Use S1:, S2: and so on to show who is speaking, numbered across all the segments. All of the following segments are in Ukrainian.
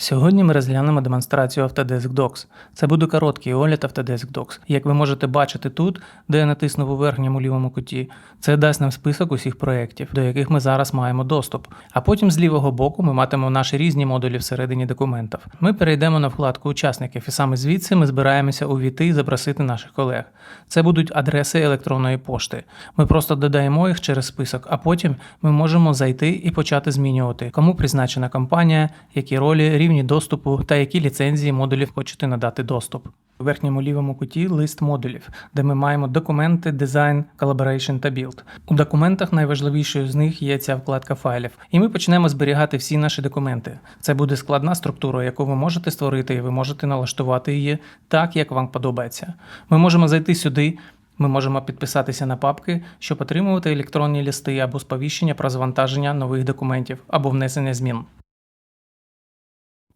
S1: Сьогодні ми розглянемо демонстрацію Autodesk Docs. Це буде короткий огляд Autodesk Docs. Як ви можете бачити тут, де я натиснув у верхньому лівому куті, це дасть нам список усіх проєктів, до яких ми зараз маємо доступ. А потім з лівого боку ми матимемо наші різні модулі всередині документів. Ми перейдемо на вкладку учасників, і саме звідси ми збираємося увійти і запросити наших колег. Це будуть адреси електронної пошти. Ми просто додаємо їх через список, а потім ми можемо зайти і почати змінювати, кому призначена компанія, які ролі, рівні доступу та які ліцензії модулів хочете надати доступ. У верхньому лівому куті лист модулів, де ми маємо документи, дизайн, collaboration та build. У документах найважливішою з них є ця вкладка файлів, і ми почнемо зберігати всі наші документи. Це буде складна структура, яку ви можете створити, і ви можете налаштувати її так, як вам подобається. Ми можемо зайти сюди. Ми можемо підписатися на папки, щоб отримувати електронні листи або сповіщення про завантаження нових документів або внесення змін.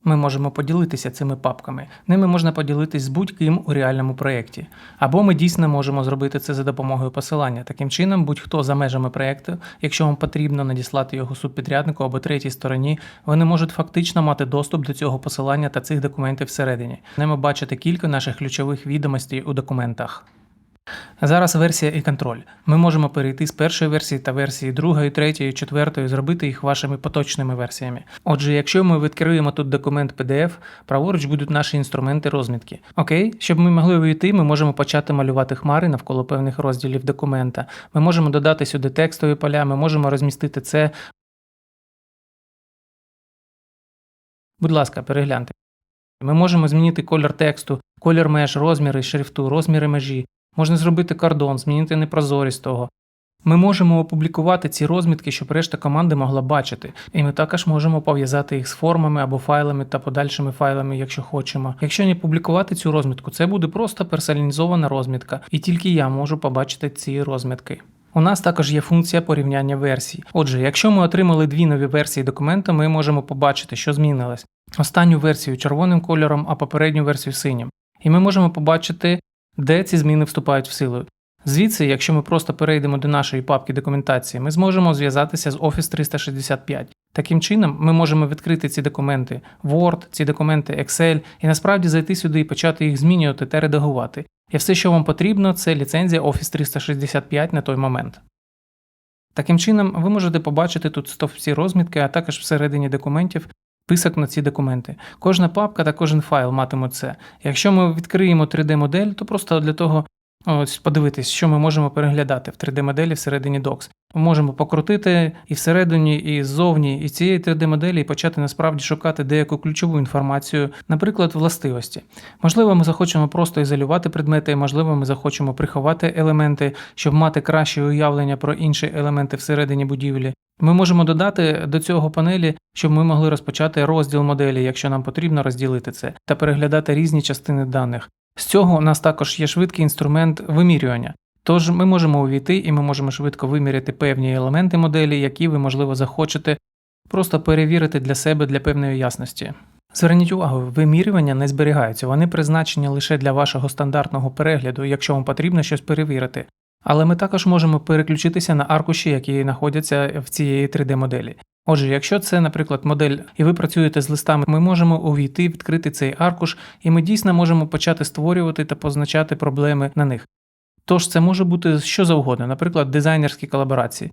S1: Ми можемо поділитися цими папками. Ними можна поділитись з будь-ким у реальному проєкті. Або ми дійсно можемо зробити це за допомогою посилання. Таким чином, будь-хто за межами проєкту, якщо вам потрібно надіслати його субпідряднику або третій стороні, вони можуть фактично мати доступ до цього посилання та цих документів всередині. Ними бачити кілька наших ключових відомостей у документах. Зараз версія і контроль. Ми можемо перейти з першої версії та версії другої, третьої, четвертої, зробити їх вашими поточними версіями. Отже, якщо ми відкриємо тут документ PDF, праворуч будуть наші інструменти розмітки. Окей, щоб ми могли увійти, ми можемо почати малювати хмари навколо певних розділів документа. Ми можемо додати сюди текстові поля, ми можемо розмістити це. Будь ласка, перегляньте. Ми можемо змінити колір тексту, колір меж, розміри шрифту, розміри межі. Можна зробити кордон, змінити непрозорість того. Ми можемо опублікувати ці розмітки, щоб решта команди могла бачити, і ми також можемо пов'язати їх з формами або файлами та подальшими файлами, якщо хочемо. Якщо не публікувати цю розмітку, це буде просто персоналізована розмітка, і тільки я можу побачити ці розмітки. У нас також є функція порівняння версій. Отже, якщо ми отримали дві нові версії документа, ми можемо побачити, що змінилось. Останню версію червоним кольором, а попередню версію синім. І ми можемо побачити, де ці зміни вступають в силу. Звідси, якщо ми просто перейдемо до нашої папки документації, ми зможемо зв'язатися з Office 365. Таким чином, ми можемо відкрити ці документи Word, ці документи Excel, і насправді зайти сюди і почати їх змінювати та редагувати. І все, що вам потрібно, це ліцензія Office 365 на той момент. Таким чином, ви можете побачити тут стовпці розмітки, а також всередині документів список на ці документи. Кожна папка та кожен файл матимуть це. Якщо ми відкриємо 3D-модель, то просто для того ось подивитись, що ми можемо переглядати в 3D-моделі всередині Docs. Ми можемо покрутити і всередині, і ззовні, і цієї 3D-моделі і почати насправді шукати деяку ключову інформацію, наприклад, властивості. Можливо, ми захочемо просто ізолювати предмети, можливо, ми захочемо приховати елементи, щоб мати краще уявлення про інші елементи всередині будівлі. Ми можемо додати до цього панелі, щоб ми могли розпочати розділ моделі, якщо нам потрібно розділити це, та переглядати різні частини даних. З цього у нас також є швидкий інструмент вимірювання. Тож ми можемо увійти і ми можемо швидко виміряти певні елементи моделі, які ви, можливо, захочете просто перевірити для себе для певної ясності. Зверніть увагу, вимірювання не зберігаються, вони призначені лише для вашого стандартного перегляду, якщо вам потрібно щось перевірити. Але ми також можемо переключитися на аркуші, які знаходяться в цієї 3D-моделі. Отже, якщо це, наприклад, модель, і ви працюєте з листами, ми можемо увійти, відкрити цей аркуш, і ми дійсно можемо почати створювати та позначати проблеми на них. Тож це може бути що завгодно, наприклад, дизайнерські колаборації.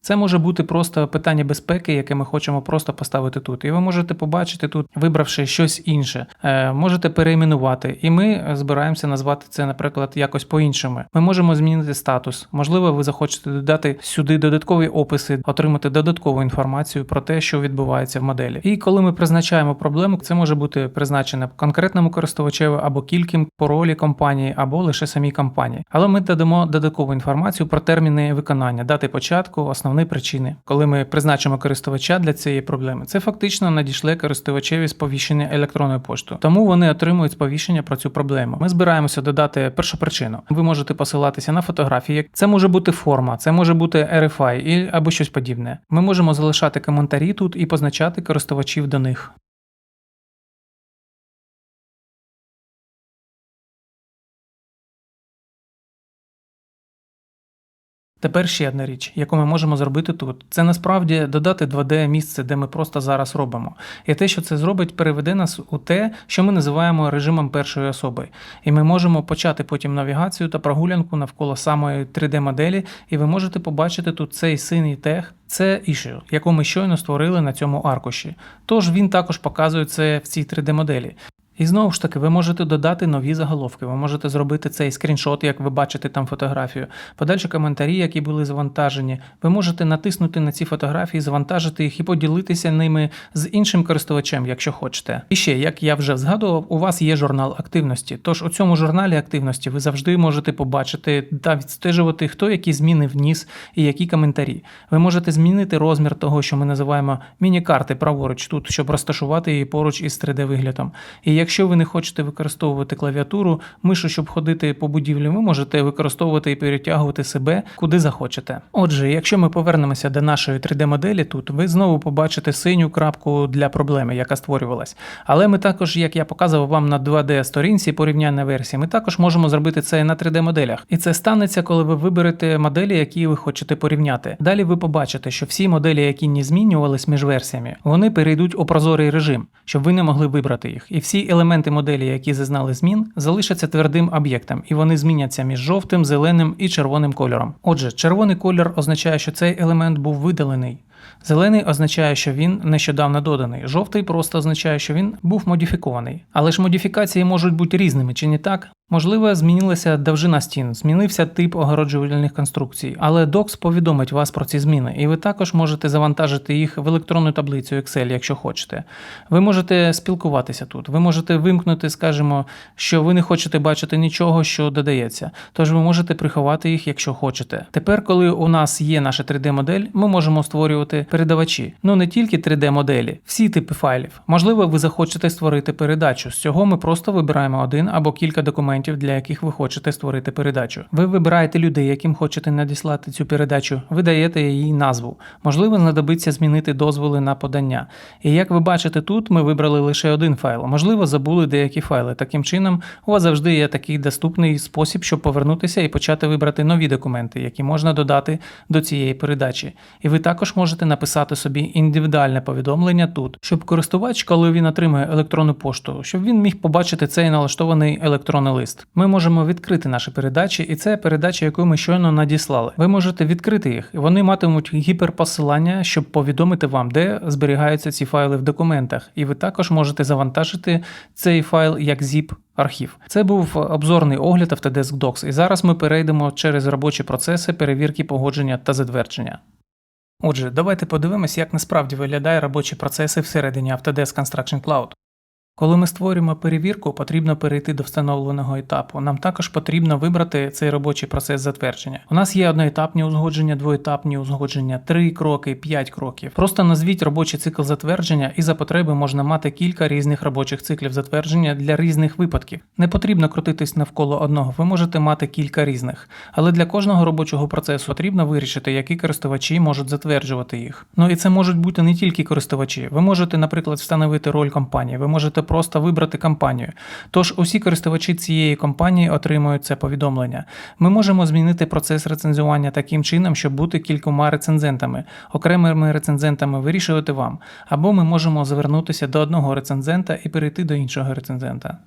S1: Це може бути просто питання безпеки, яке ми хочемо просто поставити тут. І ви можете побачити тут, вибравши щось інше, е, можете перейменувати. І ми збираємося назвати це, наприклад, якось по-іншому. Ми можемо змінити статус. Можливо, ви захочете додати сюди додаткові описи, отримати додаткову інформацію про те, що відбувається в моделі. І коли ми призначаємо проблему, це може бути призначено конкретному користувачеві або кільким по ролі компанії, або лише самій компанії. Але ми додамо додаткову інформацію про терміни виконання, дати початку, основні причини, коли ми призначимо користувача для цієї проблеми. Це фактично надійшли користувачеві сповіщення електронною поштою. Тому вони отримують сповіщення про цю проблему. Ми збираємося додати першу причину. Ви можете посилатися на фотографії. Це може бути форма, це може бути RFI і або щось подібне. Ми можемо залишати коментарі тут і позначати користувачів до них. Тепер ще одна річ, яку ми можемо зробити тут, це насправді додати 2D місце, де ми просто зараз робимо. І те, що це зробить, переведе нас у те, що ми називаємо режимом першої особи. І ми можемо почати потім навігацію та прогулянку навколо самої 3D-моделі, і ви можете побачити тут цей синій тег. Це issue, яку ми щойно створили на цьому аркуші. Тож він також показує це в цій 3D-моделі. І знову ж таки, ви можете додати нові заголовки, ви можете зробити цей скріншот, як ви бачите там фотографію, подальші коментарі, які були завантажені. Ви можете натиснути на ці фотографії, завантажити їх і поділитися ними з іншим користувачем, якщо хочете. І ще, як я вже згадував, у вас є журнал активності. Тож у цьому журналі активності ви завжди можете побачити та відстежувати, хто які зміни вніс і які коментарі. Ви можете змінити розмір того, що ми називаємо міні-карти праворуч тут, щоб розташувати її поруч із 3D-виглядом. І якщо ви не хочете використовувати клавіатуру, мишу, щоб ходити по будівлі, ви можете використовувати і перетягувати себе куди захочете. Отже, якщо ми повернемося до нашої 3D-моделі тут, ви знову побачите синю крапку для проблеми, яка створювалась. Але ми також, як я показував вам на 2D-сторінці порівняння версії, ми також можемо зробити це на 3D-моделях. І це станеться, коли ви виберете моделі, які ви хочете порівняти. Далі ви побачите, що всі моделі, які не змінювались між версіями, вони перейдуть у прозорий режим, щоб ви не могли вибрати їх. І всі елементи моделі, які зазнали змін, залишаться твердим об'єктом, і вони зміняться між жовтим, зеленим і червоним кольором. Отже, червоний колір означає, що цей елемент був видалений. Зелений означає, що він нещодавно доданий. Жовтий просто означає, що він був модифікований. Але ж модифікації можуть бути різними, чи не так? Можливо, змінилася довжина стін, змінився тип огороджувальних конструкцій, але Docs повідомить вас про ці зміни, і ви також можете завантажити їх в електронну таблицю Excel, якщо хочете. Ви можете спілкуватися тут, ви можете вимкнути, скажімо, що ви не хочете бачити нічого, що додається. Тож ви можете приховати їх, якщо хочете. Тепер, коли у нас є наша 3D-модель, ми можемо створювати передавачі. Ну не тільки 3D-моделі, всі типи файлів. Можливо, ви захочете створити передачу. З цього ми просто вибираємо один або кілька документів, для яких ви хочете створити передачу. Ви вибираєте людей, яким хочете надіслати цю передачу, ви даєте їй назву. Можливо, знадобиться змінити дозволи на подання. І як ви бачите тут, ми вибрали лише один файл. Можливо, забули деякі файли. Таким чином, у вас завжди є такий доступний спосіб, щоб повернутися і почати вибрати нові документи, які можна додати до цієї передачі. І ви також можете написати собі індивідуальне повідомлення тут, щоб користувач, коли він отримує електронну пошту, щоб він міг побачити цей налаштований електронний лист. Ми можемо відкрити наші передачі, і це передача, яку ми щойно надіслали. Ви можете відкрити їх, і вони матимуть гіперпосилання, щоб повідомити вам, де зберігаються ці файли в документах. І ви також можете завантажити цей файл як zip архів. Це був обзорний огляд Autodesk Docs, і зараз ми перейдемо через робочі процеси перевірки погодження та затвердження. Отже, давайте подивимось, як насправді виглядає робочі процеси всередині Autodesk Construction Cloud. Коли ми створюємо перевірку, потрібно перейти до встановленого етапу. Нам також потрібно вибрати цей робочий процес затвердження. У нас є одноетапні узгодження, двоетапні узгодження, три кроки, п'ять кроків. Просто назвіть робочий цикл затвердження, і за потреби можна мати кілька різних робочих циклів затвердження для різних випадків. Не потрібно крутитись навколо одного, ви можете мати кілька різних. Але для кожного робочого процесу потрібно вирішити, які користувачі можуть затверджувати їх. Ну і це можуть бути не тільки користувачі. Ви можете, наприклад, встановити роль компанії, ви можете просто вибрати компанію. Тож усі користувачі цієї компанії отримують це повідомлення. Ми можемо змінити процес рецензування таким чином, щоб бути кількома рецензентами, окремими рецензентами вирішувати вам, або ми можемо звернутися до одного рецензента і перейти до іншого рецензента.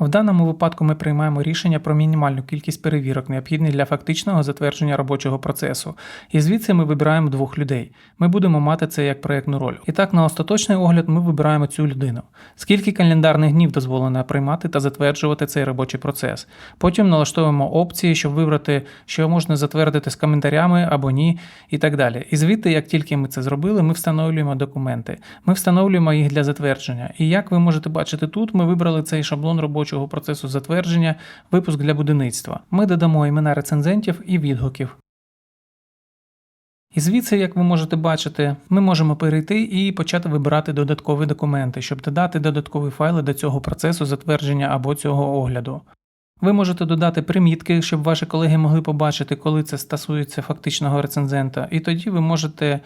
S1: В даному випадку ми приймаємо рішення про мінімальну кількість перевірок, необхідних для фактичного затвердження робочого процесу. І звідси ми вибираємо двох людей. Ми будемо мати це як проєктну роль. І так, на остаточний огляд ми вибираємо цю людину. Скільки календарних днів дозволено приймати та затверджувати цей робочий процес. Потім налаштовуємо опції, щоб вибрати, що можна затвердити з коментарями або ні, і так далі. І звідти, як тільки ми це зробили, ми встановлюємо документи. Ми встановлюємо їх для затвердження. І як ви можете бачити тут, ми вибрали цей шаблон робочого робочого процесу затвердження, випуск для будівництва. Ми додамо імена рецензентів і відгуків. І звідси, як ви можете бачити, ми можемо перейти і почати вибирати додаткові документи, щоб додати додаткові файли до цього процесу затвердження або цього огляду. Ви можете додати примітки, щоб ваші колеги могли побачити, коли це стосується фактичного рецензента, і тоді ви можете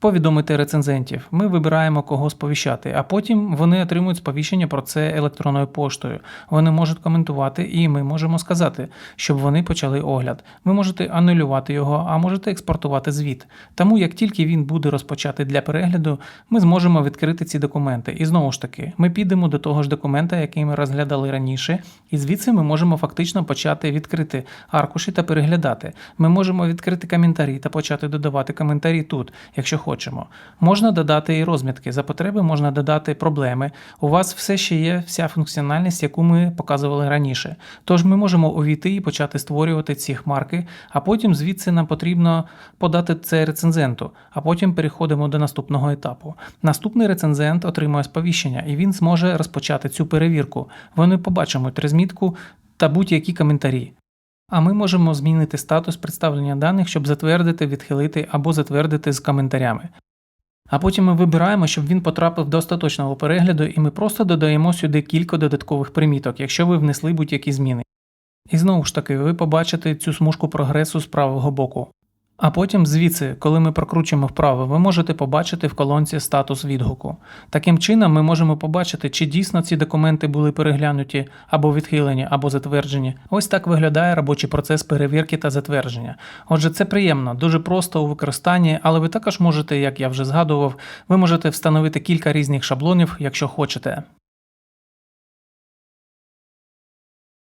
S1: повідомити рецензентів. Ми вибираємо кого сповіщати, а потім вони отримують сповіщення про це електронною поштою. Вони можуть коментувати, і ми можемо сказати, щоб вони почали огляд. Ви можете анулювати його, а можете експортувати звіт. Тому як тільки він буде розпочатий для перегляду, ми зможемо відкрити ці документи. І знову ж таки, ми підемо до того ж документа, який ми розглядали раніше, і звідси ми можемо фактично почати відкрити аркуші та переглядати. Ми можемо відкрити коментарі та почати додавати коментарі тут, якщо хочемо. Можна додати і розмітки. За потреби можна додати проблеми. У вас все ще є вся функціональність, яку ми показували раніше. Тож ми можемо увійти і почати створювати ці хмарки, а потім звідси нам потрібно подати це рецензенту, а потім переходимо до наступного етапу. Наступний рецензент отримує сповіщення, і він зможе розпочати цю перевірку. Вони побачимо розмітку та будь-які коментарі. А ми можемо змінити статус представлення даних, щоб затвердити, відхилити або затвердити з коментарями. А потім ми вибираємо, щоб він потрапив до остаточного перегляду, і ми просто додаємо сюди кілька додаткових приміток, якщо ви внесли будь-які зміни. І знову ж таки, ви побачите цю смужку прогресу з правого боку. А потім звідси, коли ми прокручуємо вправо, ви можете побачити в колонці статус відгуку. Таким чином, ми можемо побачити, чи дійсно ці документи були переглянуті або відхилені, або затверджені. Ось так виглядає робочий процес перевірки та затвердження. Отже, це приємно, дуже просто у використанні, але ви також можете, як я вже згадував, ви можете встановити кілька різних шаблонів, якщо хочете.